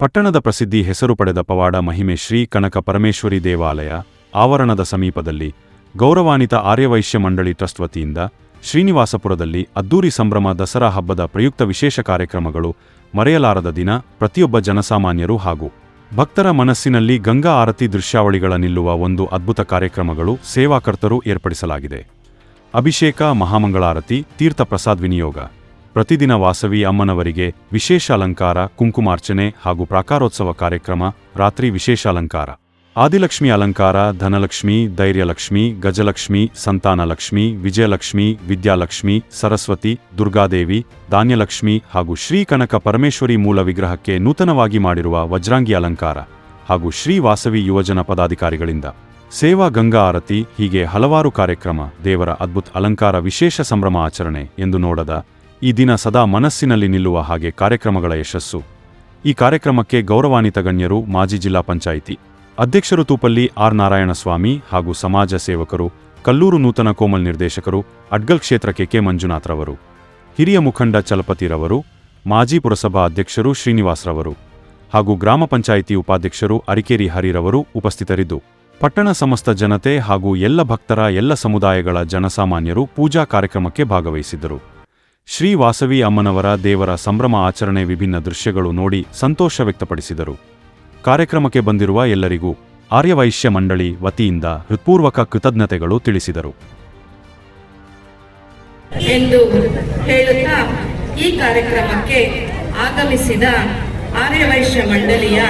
ಪಟ್ಟಣದ ಪ್ರಸಿದ್ಧಿ ಹೆಸರು ಪಡೆದ ಪವಾಡ ಮಹಿಮೆ ಶ್ರೀ ಕನಕ ಪರಮೇಶ್ವರಿ ದೇವಾಲಯ ಆವರಣದ ಸಮೀಪದಲ್ಲಿ ಗೌರವಾನ್ವಿತ ಆರ್ಯವೈಶ್ಯ ಮಂಡಳಿ ಟ್ರಸ್ಟ್ ವತಿಯಿಂದ ಶ್ರೀನಿವಾಸಪುರದಲ್ಲಿ ಅದ್ದೂರಿ ಸಂಭ್ರಮ ದಸರಾ ಹಬ್ಬದ ಪ್ರಯುಕ್ತ ವಿಶೇಷ ಕಾರ್ಯಕ್ರಮಗಳು ಮರೆಯಲಾರದ ದಿನ ಪ್ರತಿಯೊಬ್ಬ ಜನಸಾಮಾನ್ಯರು ಹಾಗೂ ಭಕ್ತರ ಮನಸ್ಸಿನಲ್ಲಿ ಗಂಗಾ ಆರತಿ ದೃಶ್ಯಾವಳಿಗಳ ನಿಲ್ಲುವ ಒಂದು ಅದ್ಭುತ ಕಾರ್ಯಕ್ರಮಗಳು ಸೇವಾಕರ್ತರು ಏರ್ಪಡಿಸಲಾಗಿದೆ. ಅಭಿಷೇಕ, ಮಹಾಮಂಗಳಾರತಿ ತೀರ್ಥಪ್ರಸಾದ್ ವಿನಿಯೋಗ. ಪ್ರತಿದಿನ ವಾಸವಿ ಅಮ್ಮನವರಿಗೆ ವಿಶೇಷ ಅಲಂಕಾರ ಕುಂಕುಮಾರ್ಚನೆ ಹಾಗೂ ಪ್ರಾಕಾರೋತ್ಸವ ಕಾರ್ಯಕ್ರಮ, ರಾತ್ರಿ ವಿಶೇಷ ಅಲಂಕಾರ ಆದಿಲಕ್ಷ್ಮಿ ಅಲಂಕಾರ, ಧನಲಕ್ಷ್ಮಿ, ಧೈರ್ಯಲಕ್ಷ್ಮಿ, ಗಜಲಕ್ಷ್ಮಿ, ಸಂತಾನಲಕ್ಷ್ಮಿ, ವಿಜಯಲಕ್ಷ್ಮಿ, ವಿದ್ಯಾಲಕ್ಷ್ಮಿ, ಸರಸ್ವತಿ, ದುರ್ಗಾದೇವಿ, ಧಾನ್ಯಲಕ್ಷ್ಮಿ ಹಾಗೂ ಶ್ರೀ ಕನಕ ಪರಮೇಶ್ವರಿ ಮೂಲ ವಿಗ್ರಹಕ್ಕೆ ನೂತನವಾಗಿ ಮಾಡಿರುವ ವಜ್ರಾಂಗಿ ಅಲಂಕಾರ ಹಾಗೂ ಶ್ರೀ ವಾಸವಿ ಯುವಜನ ಪದಾಧಿಕಾರಿಗಳಿಂದ ಸೇವಾ ಗಂಗಾ ಆರತಿ ಹೀಗೆ ಹಲವಾರು ಕಾರ್ಯಕ್ರಮ ದೇವರ ಅದ್ಭುತ ಅಲಂಕಾರ ವಿಶೇಷ ಸಂಭ್ರಮ ಆಚರಣೆ ಎಂದು ನೋಡದ ಈ ದಿನ ಸದಾ ಮನಸ್ಸಿನಲ್ಲಿ ನಿಲ್ಲುವ ಹಾಗೆ ಕಾರ್ಯಕ್ರಮಗಳ ಯಶಸ್ಸು. ಈ ಕಾರ್ಯಕ್ರಮಕ್ಕೆ ಗೌರವಾನ್ವಿತ ಗಣ್ಯರು, ಮಾಜಿ ಜಿಲ್ಲಾ ಪಂಚಾಯಿತಿ ಅಧ್ಯಕ್ಷರು ತೂಪಲ್ಲಿ ಆರ್ ನಾರಾಯಣಸ್ವಾಮಿ ಹಾಗೂ ಸಮಾಜ ಸೇವಕರು, ಕಲ್ಲೂರು ನೂತನ ಕೋಮಲ್ ನಿರ್ದೇಶಕರು, ಅಡ್ಗಲ್ ಕ್ಷೇತ್ರಕ್ಕೆ ಕೆ ಮಂಜುನಾಥ್ರವರು ಹಿರಿಯ ಮುಖಂಡ ಚಲಪತಿರವರು ಮಾಜಿ ಪುರಸಭಾ ಅಧ್ಯಕ್ಷರು ಶ್ರೀನಿವಾಸ್ರವರು ಹಾಗೂ ಗ್ರಾಮ ಪಂಚಾಯಿತಿ ಉಪಾಧ್ಯಕ್ಷರು ಅರಿಕೇರಿ ಹರಿರವರು ಉಪಸ್ಥಿತರಿದ್ದು. ಪಟ್ಟಣ ಸಮಸ್ತ ಜನತೆ ಹಾಗೂ ಎಲ್ಲ ಭಕ್ತರ, ಎಲ್ಲ ಸಮುದಾಯಗಳ ಜನಸಾಮಾನ್ಯರು ಪೂಜಾ ಕಾರ್ಯಕ್ರಮಕ್ಕೆ ಭಾಗವಹಿಸಿದ್ದರು. ಶ್ರೀ ವಾಸವಿ ಅಮ್ಮನವರ ದೇವರ ಸಂಭ್ರಮ ಆಚರಣೆ ವಿಭಿನ್ನ ದೃಶ್ಯಗಳು ನೋಡಿ ಸಂತೋಷ ವ್ಯಕ್ತಪಡಿಸಿದರು. ಕಾರ್ಯಕ್ರಮಕ್ಕೆ ಬಂದಿರುವ ಎಲ್ಲರಿಗೂ ಆರ್ಯವೈಶ್ಯ ಮಂಡಳಿ ವತಿಯಿಂದ ಹೃತ್ಪೂರ್ವಕ ಕೃತಜ್ಞತೆಗಳು ತಿಳಿಸಿದರು. ಎಂದು ಹೇಳುತ್ತಾ ಈ ಕಾರ್ಯಕ್ರಮಕ್ಕೆ ಆಗಮಿಸಿದ ಆರ್ಯವೈಶ್ಯ ಮಂಡಳಿಯ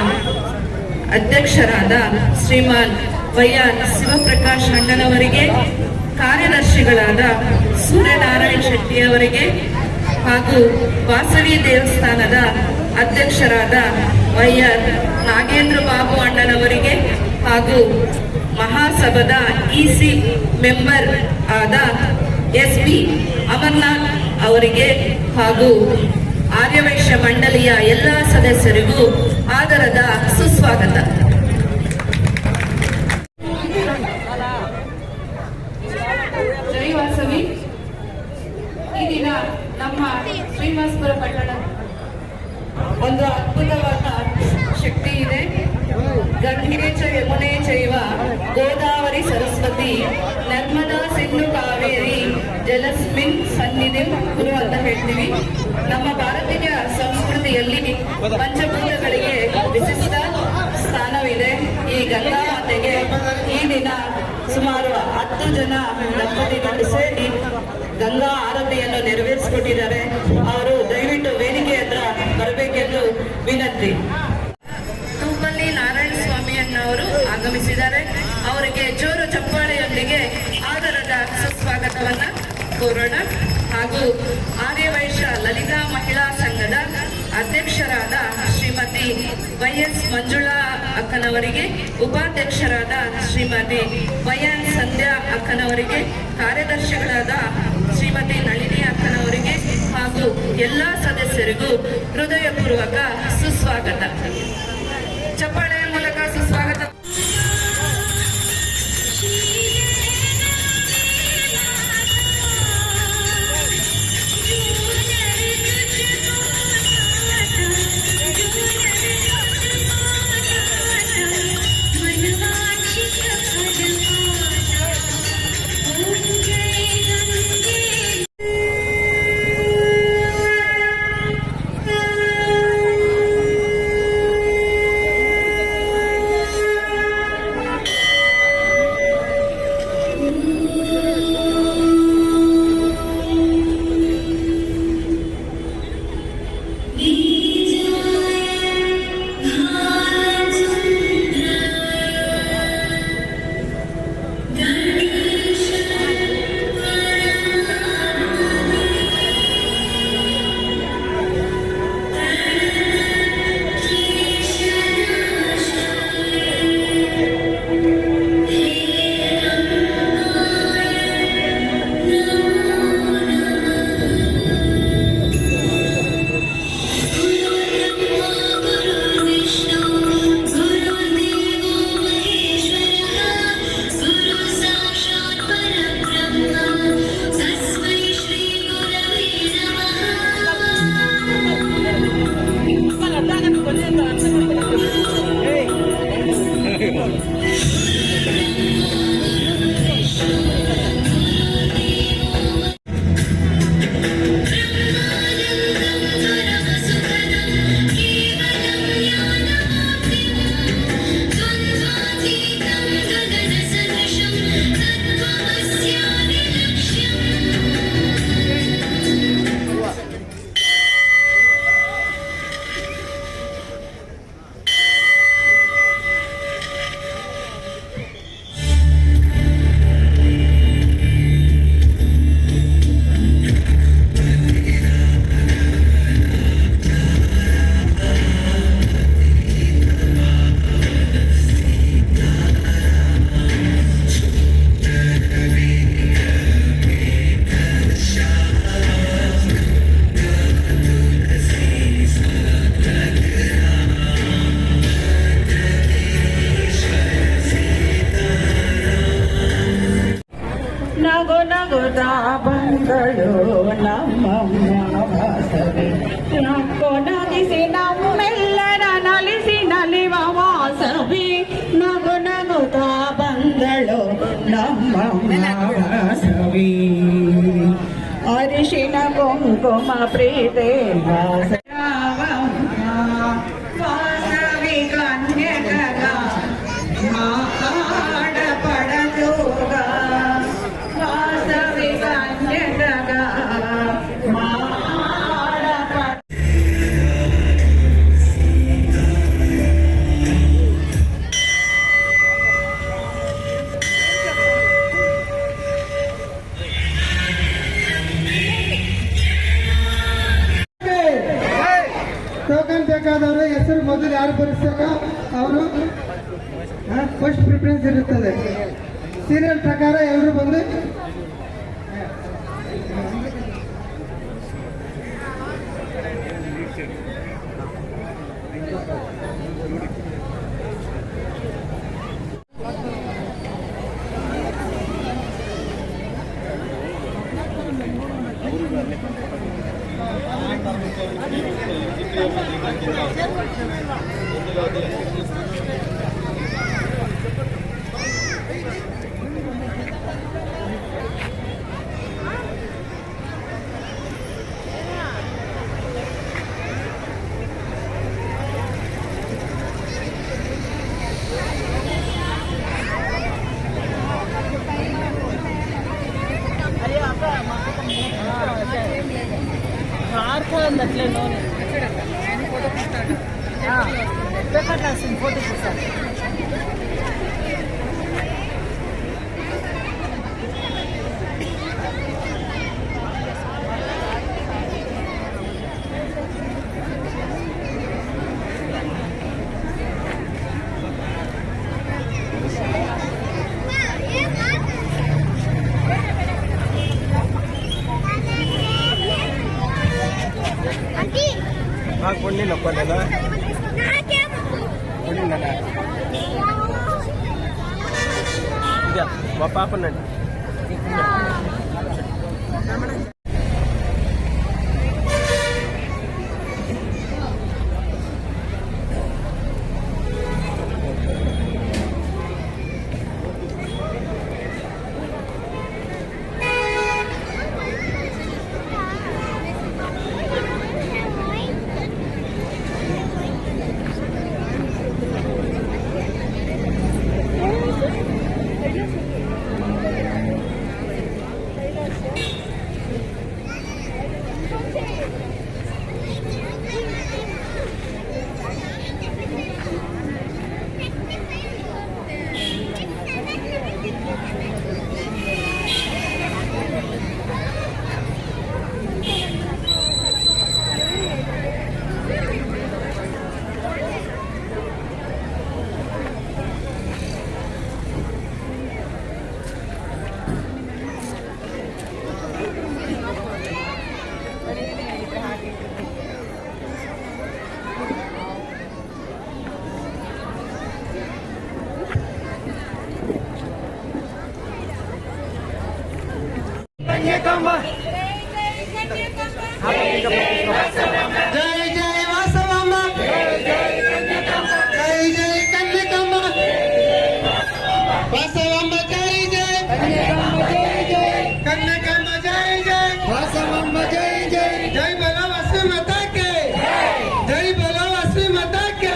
ಅಧ್ಯಕ್ಷರಾದ ಶ್ರೀಮಾನ್ ವೈಆರ್ ಶಿವಪ್ರಕಾಶ್ ಅಣ್ಣನವರಿಗೆ, ಕಾರ್ಯದರ್ಶಿಗಳಾದ ಸೂರ್ಯನಾರಾಯಣ್ ಶೆಟ್ಟಿಯವರಿಗೆ ಹಾಗೂ ವಾಸವಿ ದೇವಸ್ಥಾನದ ಅಧ್ಯಕ್ಷರಾದ ವೈಆರ್ ನಾಗೇಂದ್ರ ಬಾಬು ಅಣ್ಣನವರಿಗೆ ಹಾಗೂ ಮಹಾಸಭಾದ ಇಸಿ ಮೆಂಬರ್ ಆದ ಎಸ್ ಪಿ ಅಮರ್ನಾಥ್ ಅವರಿಗೆ ಹಾಗೂ ಆರ್ಯವೈಶ್ಯ ಮಂಡಳಿಯ ಎಲ್ಲ ಸದಸ್ಯರಿಗೂ ಆದರದ ಸುಸ್ವಾಗತ ಜೈ ವಾಸವಿ ಈ ದಿನ ನಮ್ಮ ಶ್ರೀನಿವಾಸಪುರ ಪಟ್ಟಣ. ಒಂದು ಅದ್ಭುತವಾದ ಶಕ್ತಿ ಇದೆ. ಗಂಗೆ ಚ ಯಮುನೆ ಚೈವ, ಗೋದಾವರಿ ಸರಸ್ವತಿ, ನರ್ಮದಾ ಸಿಂಧು ಕಾವೇರಿ, ಜಲಸ್ಮಿನ್ ಸನ್ನಿಧಿ ಗುರು ಅಂತ ಹೇಳ್ತೀವಿ. ನಮ್ಮ ಭಾರತೀಯ ಸಂಸ್ಕೃತಿಯಲ್ಲಿ ಪಂಚಭೂತಗಳಿಗೆ ವಿಶಿಷ್ಟ ಸ್ಥಾನವಿದೆ. ಈ ಗಂಗಾ ಮಾತೆಗೆ ಈ ದಿನ ಸುಮಾರು ಹತ್ತು ಜನ ದಂಪತಿಗಳು ಸೇರಿ ಗಂಗಾ ಆರತಿಯನ್ನು ನೆರವೇರಿಸಿಕೊಟ್ಟಿದ್ದಾರೆ. ಅವರು ಬರಬೇಕೆಂದು ವಿನಂತಿ. ತೂಪಲ್ಲಿ ನಾರಾಯಣ ಸ್ವಾಮಿಯನ್ನವರು ಆಗಮಿಸಿದ್ದಾರೆ. ಅವರಿಗೆ ಜೋರು ಚಪ್ಪಾಳೆಯೊಂದಿಗೆ ಆದರದ ಸುಸ್ವಾಗತವನ್ನ ಕೋರೋಣ ಹಾಗೂ ಆರ್ಯವೈಶ್ಯ ಲಲಿತಾ ಮಹಿಳಾ ಸಂಘದ ಅಧ್ಯಕ್ಷರಾದ ಶ್ರೀಮತಿ ವೈ ಎಸ್ ಮಂಜುಳಾ ಅಕ್ಕನವರಿಗೆ, ಉಪಾಧ್ಯಕ್ಷರಾದ ಶ್ರೀಮತಿ ವೈ ಎನ್ ಸಂಧ್ಯಾ ಅಕ್ಕನವರಿಗೆ, ಕಾರ್ಯದರ್ಶಿಗಳಾದ ಶ್ರೀಮತಿ ನಳಿನಿ ಅಕ್ಕನವರಿಗೆ ಹಾಗೂ ಎಲ್ಲ ಸದಸ್ಯರಿಗೂ ಹೃದಯಪೂರ್ವಕ ಸುಸ್ವಾಗತ. ಚಪ್ಪಾಳೆಯ కుంకుమ ప్రీతే cuando andaba जय जय जय जय कन्यकामा माता के। जय बोला माता के।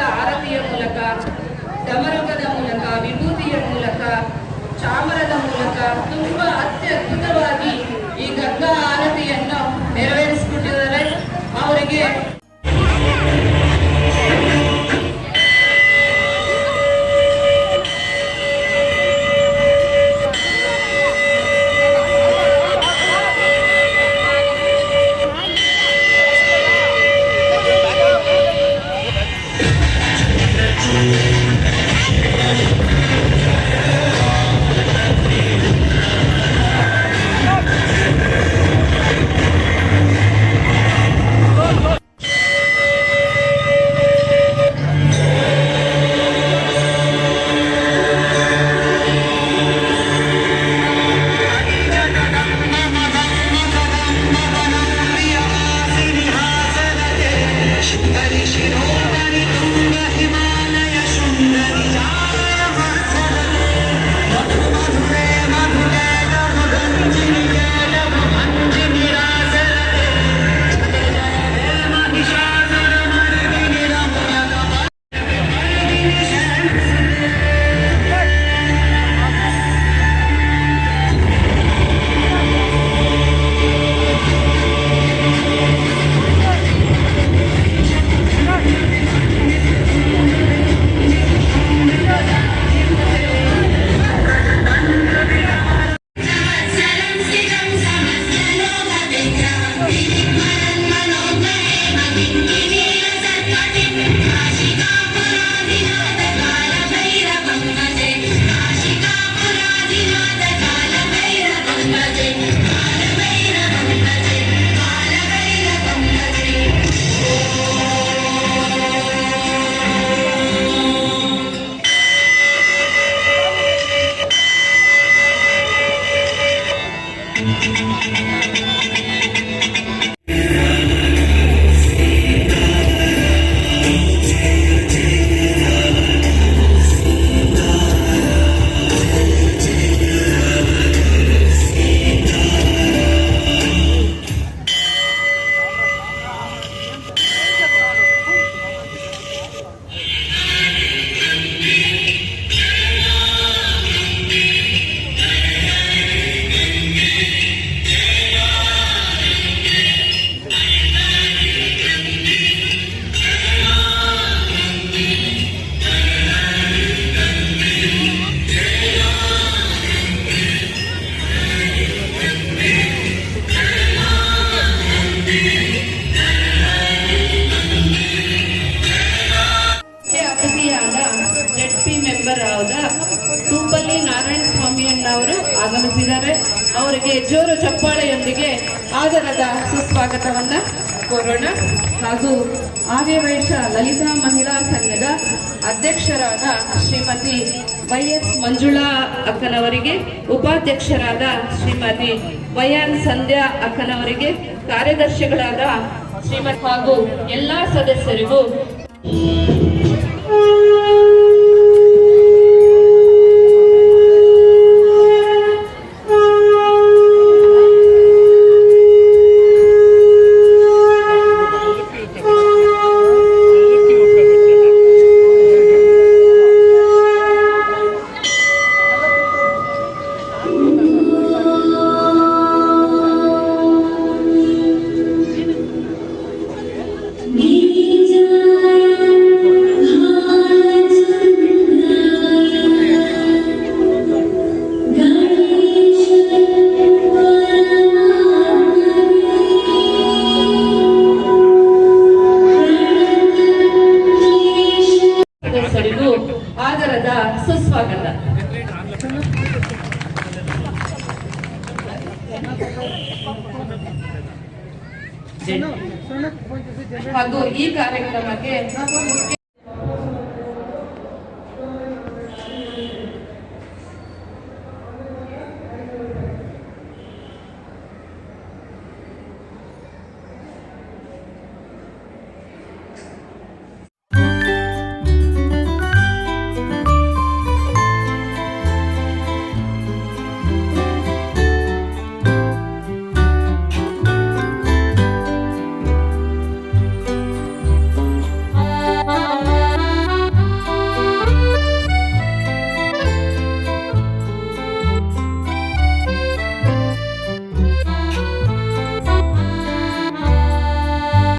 ಬತ್ತಿಗಳ ಆರತಿಯ ಮೂಲಕ ಡಮರುಗದ ಮೂಲಕ ವಿಭೂತಿಯ ಮೂಲಕ ಚಾಮರದ ಮೂಲಕ ತುಂಬಾ ಅತ್ಯದ್ಭುತವಾಗಿ ಈ ಗಂಗಾ ಸುಸ್ವಾಗತವನ್ನ ಕೋರೋಣ ಹಾಗೂ ಆರ್ಯವೈಶ್ಯ ಲಲಿತಾ ಮಹಿಳಾ ಸಂಘದ ಅಧ್ಯಕ್ಷರಾದ ಶ್ರೀಮತಿ ವೈ ಎಸ್ ಮಂಜುಳಾ ಅಕ್ಕನವರಿಗೆ, ಉಪಾಧ್ಯಕ್ಷರಾದ ಶ್ರೀಮತಿ ವೈಎನ್ ಸಂಧ್ಯಾ ಅಕ್ಕನವರಿಗೆ, ಕಾರ್ಯದರ್ಶಿಗಳಾದ ಶ್ರೀಮತಿ ಹಾಗೂ ಎಲ್ಲಾ ಸದಸ್ಯರಿಗೂ